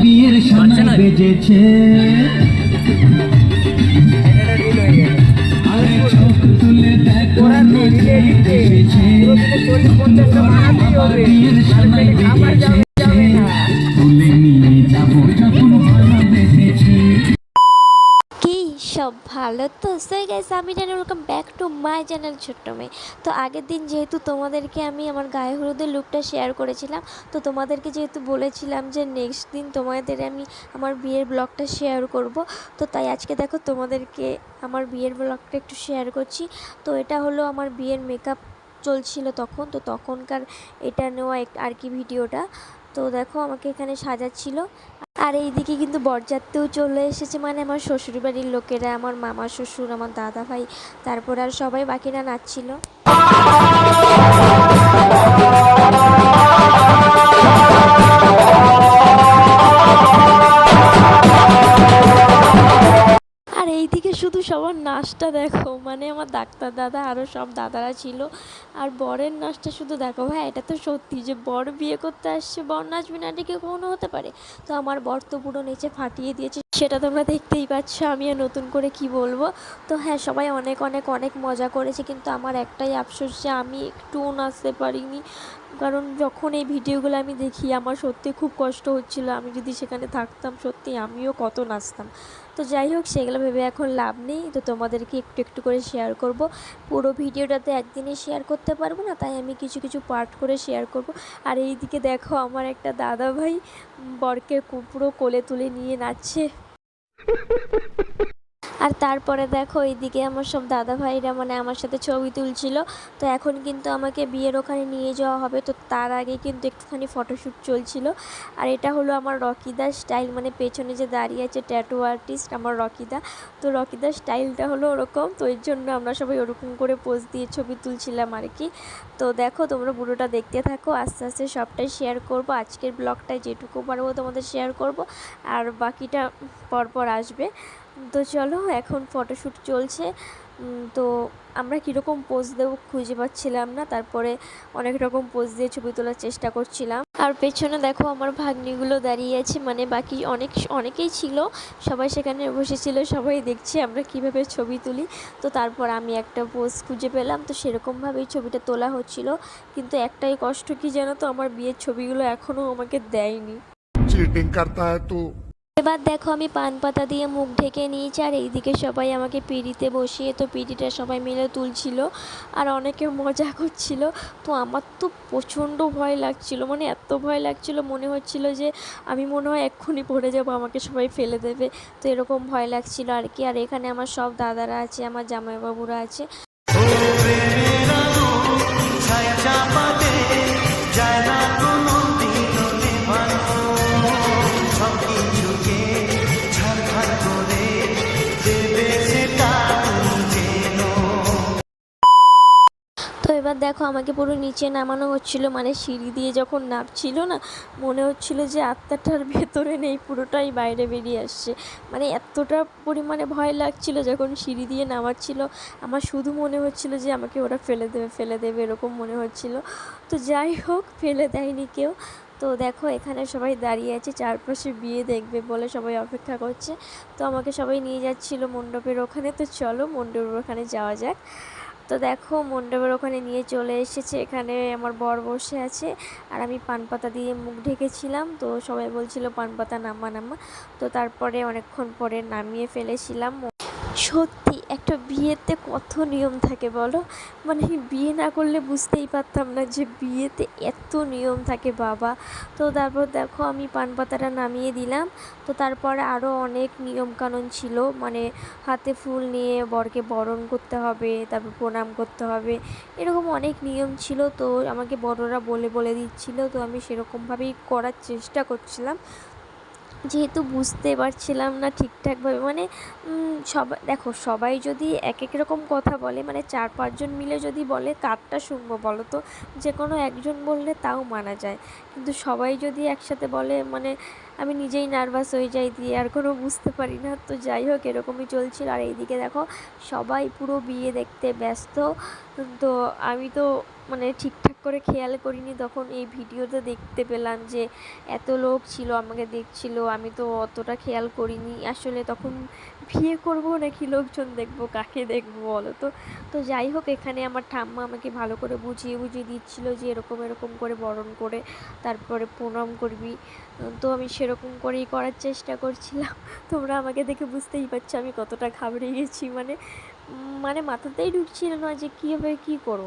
বিয়ের সময় বেজেছে। বিয়ের সময় বেজেছে। ভালো তো। সেই গাইস আমি জানি welcome back to my channel ছোট্ট মেয়ে। তো আগের দিন যেহেতু তোমাদেরকে আমি আমার গায়ে হলুদের লুকটা শেয়ার করেছিলাম, তো তোমাদেরকে যেহেতু বলেছিলাম যে নেক্সট দিন তোমাদের আমি আমার বিয়ের ব্লগটা শেয়ার করব, তো তাই আজকে দেখো তোমাদেরকে আমার বিয়ের ব্লগটা একটু শেয়ার করছি। তো এটা হলো আমার বিয়ের মেকআপ চলছিল তখন, তো তখনকার এটা নেওয়া আর কি ভিডিওটা। তো দেখো আমাকে এখানে সাজাচ্ছিল। আর এইদিকে কিন্তু বরযাত্রেও চলে এসেছে মানে আমার শ্বশুর বাড়ির লোকেরা, আমার মামা শ্বশুর, আমার দাদা ভাই, তারপর আর সবাই বাকিরা নাচছিল। সবার নাচটা দেখো। মানে আমার ডাক্তার দাদা আরও সব দাদারা ছিল। আর বরের নাচটা শুধু দেখো। ভাই এটা তো সত্যি যে বর বিয়ে করতে আসছে, বর নাচবে না, এটা কি কখনো হতে পারে? তো আমার বর তো পুরো নেচে ফাটিয়ে দিয়েছে, সেটা তোমরা দেখতেই পাচ্ছ। আমি আর নতুন করে কি বলব? তো হ্যাঁ সবাই অনেক অনেক অনেক মজা করেছে, কিন্তু আমার একটাই আফসোস যে আমি একটুও নাচতে পারিনি। কারণ যখন এই ভিডিওগুলো আমি দেখি, আমার সত্যি খুব কষ্ট হচ্ছিল। আমি যদি সেখানে থাকতাম, সত্যি আমিও কত নাচতাম। তো যাই হোক, সেগুলো ভেবে এখন লাভ নেই। তো তোমাদেরকে একটু একটু করে শেয়ার করব। পুরো ভিডিওটাতে একদিনে শেয়ার করতে পারব না, তাই আমি কিছু কিছু পার্ট করে শেয়ার করব। আর এইদিকে দেখো, আমার একটা দাদা ভাই বরকে পুরো কোলে তুলে নিয়ে নাচছে। আর তারপরে দেখো এইদিকে আমার সব দাদা ভাইরা মানে আমার সাথে ছবি তুলছিল। তো এখন কিন্তু আমাকে বিয়ের ওখানে নিয়ে যাওয়া হবে। তো তার আগে কিন্তু একটুখানি ফটোশ্যুট চলছিল। আর এটা হলো আমার রকিদা স্টাইল মানে পেছনে যে দাঁড়িয়ে আছে ট্যাটু আর্টিস্ট আমার রকিদা। তো রকিদার স্টাইলটা হলো ওরকম। তো এর জন্য আমরা সবাই ওরকম করে পোজ দিয়ে ছবি তুলছিলাম আর কি। তো দেখো তোমরা পুরোটা দেখতে থাকো। আস্তে আস্তে সবটাই শেয়ার করব। আজকের ব্লগটায় যেটুকু পারব তোমাদের শেয়ার করব। আর বাকিটা পরপর আসবে। তো চলো, এখন ফটোশ্যুট চলছে। তো আমরা কীরকম পোজ দেব খুঁজে পাচ্ছিলাম না, তারপরে অনেক রকম পোজ দিয়ে ছবি তোলার চেষ্টা করছিলাম। আর পেছনে দেখো আমার ভাগ্নিগুলো দাঁড়িয়ে আছে মানে বাকি অনেক, অনেকেই ছিল, সবাই সেখানে বসেছিল, সবাই দেখছে আমরা কীভাবে ছবি তুলি। তো তারপর আমি একটা পোজ খুঁজে পেলাম, তো সেরকমভাবেই ছবিটা তোলা হচ্ছিল। কিন্তু একটাই কষ্ট কি জানো তো, আমার বিয়ের ছবিগুলো এখনও আমাকে দেয়নি। চিটিং করতে হয় তো এবার দেখো আমি পান পাতা দিয়ে মুখ ঢেকে নিয়েছি, আর এইদিকে সবাই আমাকে পিড়িতে বসিয়ে, তো পিড়িটা সবাই মিলে তুলছিল আর অনেকে মজা করছিল। তো আমার তো প্রচণ্ড ভয় লাগছিল মানে এত ভয় লাগছিল, মনে হচ্ছিল যে আমি মনে হয় এক্ষুনি পড়ে যাব, আমাকে সবাই ফেলে দেবে। তো এরকম ভয় লাগছিল আর কি। আর এখানে আমার সব দাদারা আছে, আমার জামাইবাবুরা আছে এবার দেখো আমাকে পুরো নিচে নামানো হচ্ছিল মানে সিঁড়ি দিয়ে যখন নামছিল না, মনে হচ্ছিল যে আত্মাটার ভেতরে নেই, পুরোটাই বাইরে বেরিয়ে আসছে। মানে এতটা পরিমাণে ভয় লাগছিল যখন সিঁড়ি দিয়ে নামাচ্ছিল আমার শুধু মনে হচ্ছিল যে আমাকে ওরা ফেলে দেবে ফেলে দেবে এরকম মনে হচ্ছিল। তো যাই হোক, ফেলে দেয়নি কেউ। তো দেখো এখানে সবাই দাঁড়িয়ে আছে, চারপাশে বিয়ে দেখবে বলে সবাই অপেক্ষা করছে। তো আমাকে সবাই নিয়ে যাচ্ছিল মণ্ডপের ওখানে, তো চলো মণ্ডপের ওখানে যাওয়া যাক। তো দেখো, মণ্ডপের ওখানে নিয়ে চলে এসেছে। এখানে আমার বর বসে আছে আর আমি পান পাতা দিয়ে মুখ ঢেকেছিলাম। তো সবাই বলছিল, পান পাতা নামা নামা। তো তারপরে অনেকক্ষণ পরে নামিয়ে ফেলেছিলাম। সত্যি, একটা বিয়েতে কত নিয়ম থাকে বলো? মানে বিয়ে না করলে বুঝতেই পারতাম না যে বিয়েতে এত নিয়ম থাকে বাবা। তো তারপর দেখো আমি পান পাতাটা নামিয়ে দিলাম। তো তারপরে আরও অনেক নিয়মকানুন ছিল। মানে হাতে ফুল নিয়ে বরকে বরণ করতে হবে, তারপর প্রণাম করতে হবে, এরকম অনেক নিয়ম ছিল। তো আমাকে বড়রা বলে বলে দিচ্ছিল। তো আমি সেরকমভাবেই করার চেষ্টা করছিলাম। যেহেতু বুঝতে পারছিলাম না ঠিকঠাকভাবে মানে সবাই দেখো সবাই যদি এক এক রকম কথা বলে মানে চার পাঁচজন মিলে যদি বলে, কারটা শুনব বলো তো? যে কোনো একজন বললে তাও মানা যায়। কিন্তু সবাই যদি একসাথে বলে মানে আমি নিজেই নার্ভাস হয়ে যাই দিয়ে আর কোনো বুঝতে পারি না, তো যাই হোক এরকমই চলছিল। আর এইদিকে দেখো সবাই পুরো বিয়ে দেখতে ব্যস্ত, তো আমি তো মানে ঠিকঠাক করে খেয়াল করিনি, তখন এই ভিডিওতে দেখতে পেলাম যে এত লোক ছিল, আমাকে দেখছিল, আমি তো অতটা খেয়াল করিনি। আসলে তখন বিয়ে করব নাকি লোকজন দেখব, কাকে দেখব বলো তো? তো যাই হোক, এখানে আমার ঠাম্মা আমাকে ভালো করে বুঝিয়ে বুঝিয়ে দিচ্ছিল যে এরকম এরকম করে বরণ করে, তারপরে প্রণাম করবি। তো আমি সেরকম করেই করার চেষ্টা করছিলাম। তোমরা আমাকে দেখে বুঝতেই পারছ আমি কতটা ঘাবড়ে গেছি। মানে মানে মাথাতেই ঢুকছিল না যে কীভাবে কী করব।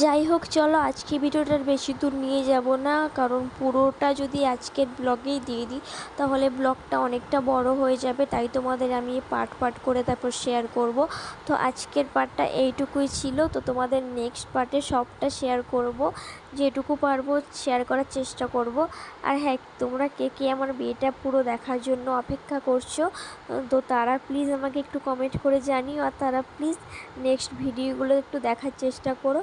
যাই হোক, চলো আজকে ভিডিওটার বেশি দূর নিয়ে যাব না। কারণ পুরোটা যদি আজকের ব্লগেই দিয়ে দিই, তাহলে ব্লগটা অনেকটা বড় হয়ে যাবে। তাই তোমাদের আমি পার্ট পার্ট করে তারপর শেয়ার করব। তো আজকের পার্টটা এইটুকুই ছিল। তো তোমাদের নেক্সট পার্টে সবটা শেয়ার করব। যেটুকু পারব শেয়ার করার চেষ্টা করব। আর হ্যাঁ তোমরা কে কে আমার বিয়েটা পুরো দেখার জন্য অপেক্ষা করছ, তো তারা প্লিজ আমাকে একটু কমেন্ট করে জানিও। আর তারা প্লিজ নেক্সট ভিডিওগুলো একটু দেখার চেষ্টা করো।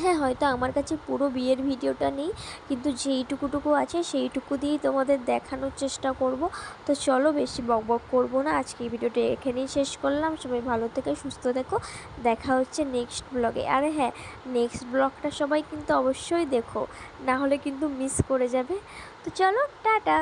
হ্যাঁ হয়তো আমার কাছে পুরো বিয়ের ভিডিওটা নেই, কিন্তু যেইটুকুটুকু আছে সেইটুকু দিয়েই তোমাদের দেখানোর চেষ্টা করব। তো চলো বেশি বক বক করব না, আজকে এই ভিডিওটা এখানেই শেষ করলাম। সবাই ভালো থেকে, সুস্থ থেকো, দেখা হচ্ছে নেক্সট ব্লগে। আর হ্যাঁ নেক্সট ব্লগটা সবাই কিন্তু অবশ্যই দেখো, না হলে কিন্তু মিস করে যাবে। তো চলো, টাটা।